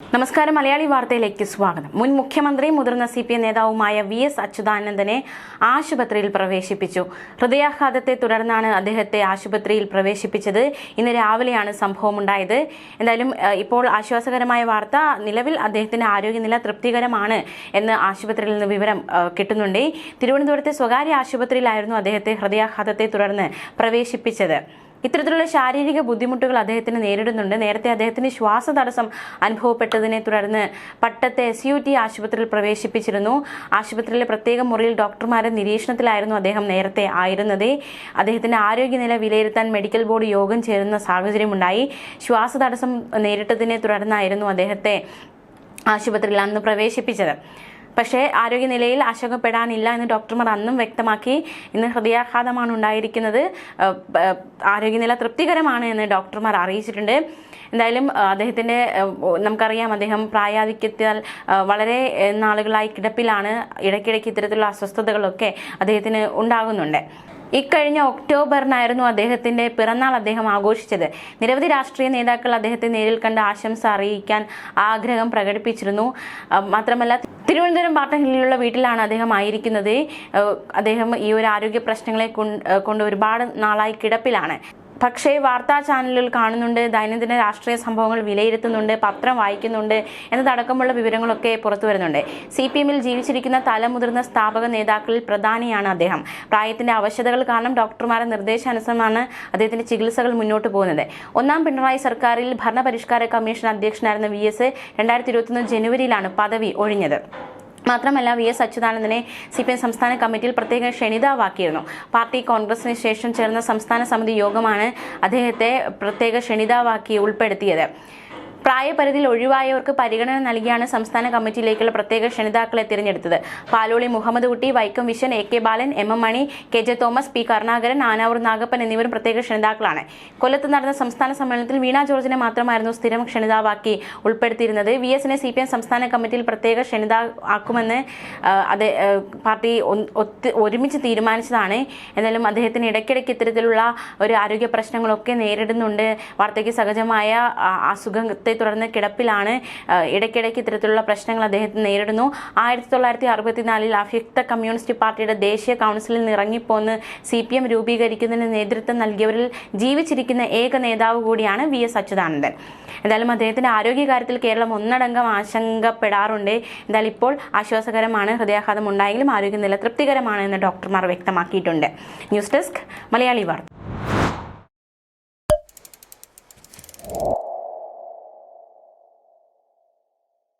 നമസ്കാരം. മലയാളി വാർത്തയിലേക്ക് സ്വാഗതം. മുൻ മുഖ്യമന്ത്രിയും മുതിർന്ന സി പി എം നേതാവുമായ വി എസ് അച്യുതാനന്ദനെ ആശുപത്രിയിൽ പ്രവേശിപ്പിച്ചു. ഹൃദയാഘാതത്തെ തുടർന്നാണ് അദ്ദേഹത്തെ ആശുപത്രിയിൽ പ്രവേശിപ്പിച്ചത്. ഇന്ന് രാവിലെയാണ് സംഭവം ഉണ്ടായത് എന്തായാലും ഇപ്പോൾ ആശ്വാസകരമായ വാർത്ത നിലവിൽ അദ്ദേഹത്തിന്റെ ആരോഗ്യനില തൃപ്തികരമാണ് എന്ന് ആശുപത്രിയിൽ നിന്ന് വിവരം കിട്ടുന്നുണ്ട്. തിരുവനന്തപുരത്തെ സ്വകാര്യ ആശുപത്രിയിലായിരുന്നു അദ്ദേഹത്തെ ഹൃദയാഘാതത്തെ തുടർന്ന് പ്രവേശിപ്പിച്ചത്. ഇത്തരത്തിലുള്ള ശാരീരിക ബുദ്ധിമുട്ടുകൾ അദ്ദേഹത്തിന് നേരിടുന്നുണ്ട്. നേരത്തെ അദ്ദേഹത്തിന് ശ്വാസതടസ്സം അനുഭവപ്പെട്ടതിനെ തുടർന്ന് പട്ടത്തെ എസ് യു ടി ആശുപത്രിയിൽ പ്രവേശിപ്പിച്ചിരുന്നു. ആശുപത്രിയിലെ പ്രത്യേക മുറിയിൽ ഡോക്ടർമാരുടെ നിരീക്ഷണത്തിലായിരുന്നു അദ്ദേഹം നേരത്തെ ആയിരുന്നത്. അദ്ദേഹത്തിന്റെ ആരോഗ്യനില വിലയിരുത്താൻ മെഡിക്കൽ ബോർഡ് യോഗം ചേരുന്ന സാഹചര്യമുണ്ടായി. ശ്വാസതടസ്സം നേരിട്ടതിനെ തുടർന്നായിരുന്നു അദ്ദേഹത്തെ ആശുപത്രിയിൽ അന്ന് പ്രവേശിപ്പിച്ചത്. പക്ഷേ ആരോഗ്യനിലയിൽ ആശങ്കപ്പെടാനില്ല എന്ന് ഡോക്ടർമാർ അന്നും വ്യക്തമാക്കി. ഇന്ന് ഹൃദയാഘാതമാണ് ഉണ്ടായിരിക്കുന്നത്. ആരോഗ്യനില തൃപ്തികരമാണ് എന്ന് ഡോക്ടർമാർ അറിയിച്ചിട്ടുണ്ട്. എന്തായാലും അദ്ദേഹത്തിന്റെ നമുക്കറിയാം അദ്ദേഹം പ്രായാധിക്യത്താൽ വളരെ നാളുകളായി കിടപ്പിലാണ്. ഇടയ്ക്കിടയ്ക്ക് ഇത്തരത്തിലുള്ള അസ്വസ്ഥതകളൊക്കെ അദ്ദേഹത്തിന് ഉണ്ടാകുന്നുണ്ട്. ഇക്കഴിഞ്ഞ ഒക്ടോബറിനായിരുന്നു അദ്ദേഹത്തിന്റെ പിറന്നാൾ അദ്ദേഹം ആഘോഷിച്ചത്. നിരവധി രാഷ്ട്രീയ നേതാക്കൾ അദ്ദേഹത്തെ നേരിൽ കണ്ട് ആശംസ അറിയിക്കാൻ ആഗ്രഹം പ്രകടിപ്പിച്ചിരുന്നു. മാത്രമല്ല തിരുവനന്തപുരം പാട്ടം ഹില്ലിലുള്ള വീട്ടിലാണ് അദ്ദേഹം ആയിരിക്കുന്നത്. അദ്ദേഹം ഈ ഒരു ആരോഗ്യ പ്രശ്നങ്ങളെ കൊണ്ട് ഒരുപാട് നാളായി കിടപ്പിലാണ്. പക്ഷേ വാർത്താ ചാനലുകൾ കാണുന്നുണ്ട് ദൈനംദിന രാഷ്ട്രീയ സംഭവങ്ങൾ വിലയിരുത്തുന്നുണ്ട് പത്രം വായിക്കുന്നുണ്ട് എന്നതടക്കമുള്ള വിവരങ്ങളൊക്കെ പുറത്തു വരുന്നുണ്ട്. സി പി എമ്മിൽ ജീവിച്ചിരിക്കുന്ന തലമുതിർന്ന സ്ഥാപക നേതാക്കളിൽ പ്രധാനിയാണ് അദ്ദേഹം. പ്രായത്തിന്റെ അവശ്യതകൾ കാരണം ഡോക്ടർമാരുടെ നിർദ്ദേശാനുസരണമാണ് അദ്ദേഹത്തിന്റെ ചികിത്സകൾ മുന്നോട്ട് പോകുന്നത്. ഒന്നാം പിണറായി സർക്കാരിൽ ഭരണപരിഷ്കാര കമ്മീഷൻ അധ്യക്ഷനായിരുന്ന വി എസ് രണ്ടായിരത്തി ഇരുപത്തൊന്ന് ജനുവരിയിലാണ് പദവി ഒഴിഞ്ഞത്. മാത്രമല്ല വി എസ് അച്യുതാനന്ദനെ സി പി എം സംസ്ഥാന കമ്മിറ്റിയിൽ പ്രത്യേക ക്ഷണിതാവാക്കിയിരുന്നു. പാർട്ടി കോൺഗ്രസിന് ശേഷം ചേർന്ന സംസ്ഥാന സമിതി യോഗമാണ് അദ്ദേഹത്തെ പ്രത്യേക ക്ഷണിതാവാക്കി ഉൾപ്പെടുത്തിയത്. പ്രായപരിധിയിൽ ഒഴിവായവർക്ക് പരിഗണന നൽകിയാണ് സംസ്ഥാന കമ്മിറ്റിയിലേക്കുള്ള പ്രത്യേക ക്ഷണിതാക്കളെ തിരഞ്ഞെടുത്തത്. Paloli Muhammad Kutty Vaikom Viswan A K Balan M M Mani K J Thomas P Karunakaran Anavoor Nagappan എന്നിവരും പ്രത്യേക ക്ഷണിതാക്കളാണ്. കൊല്ലത്ത് നടന്ന സംസ്ഥാന സമ്മേളനത്തിൽ വീണ ജോർജിനെ മാത്രമായിരുന്നു സ്ഥിരം ക്ഷണിതാവാക്കി ഉൾപ്പെടുത്തിയിരുന്നത്. വി എസിനെ സി പി എം സംസ്ഥാന കമ്മിറ്റിയിൽ പ്രത്യേക ക്ഷണിതാ ആക്കുമെന്ന് അത് പാർട്ടി ഒരുമിച്ച് തീരുമാനിച്ചതാണ്. എന്നാലും അദ്ദേഹത്തിന് ഇടയ്ക്കിടയ്ക്ക് ഇത്തരത്തിലുള്ള ഒരു ആരോഗ്യ പ്രശ്നങ്ങളൊക്കെ നേരിടുന്നുണ്ട്. വാർദ്ധക്യ സഹജമായ ആ, അസുഖത്തെ തുടർന്ന് കിടപ്പിലാണ്. ഇടയ്ക്കിടയ്ക്ക് ഇത്തരത്തിലുള്ള പ്രശ്നങ്ങൾ അദ്ദേഹത്തെ നേരിടുന്നു. ആയിരത്തി തൊള്ളായിരത്തി അറുപത്തിനാലിൽ അഭ്യക്ത കമ്മ്യൂണിസ്റ്റ് പാർട്ടിയുടെ ദേശീയ കൗൺസിലിൽ നിന്ന് ഇറങ്ങിപ്പോന്ന് സി പി എം രൂപീകരിക്കുന്നതിന് നേതൃത്വം നൽകിയവരിൽ ജീവിച്ചിരിക്കുന്ന ഏക നേതാവ് കൂടിയാണ് വി എസ് അച്യുതാനന്ദൻ. എന്തായാലും അദ്ദേഹത്തിന്റെ ആരോഗ്യകാര്യത്തിൽ കേരളം ഒന്നടങ്കം ആശങ്കപ്പെടാറുണ്ട്. എന്തായാലും ഇപ്പോൾ ആശ്വാസകരമാണ്. ഹൃദയാഘാതം ഉണ്ടായെങ്കിലും ആരോഗ്യനില തൃപ്തികരമാണ് എന്ന് ഡോക്ടർമാർ വ്യക്തമാക്കിയിട്ടുണ്ട്. ന്യൂസ് ഡെസ്ക് മലയാളി വാർത്ത.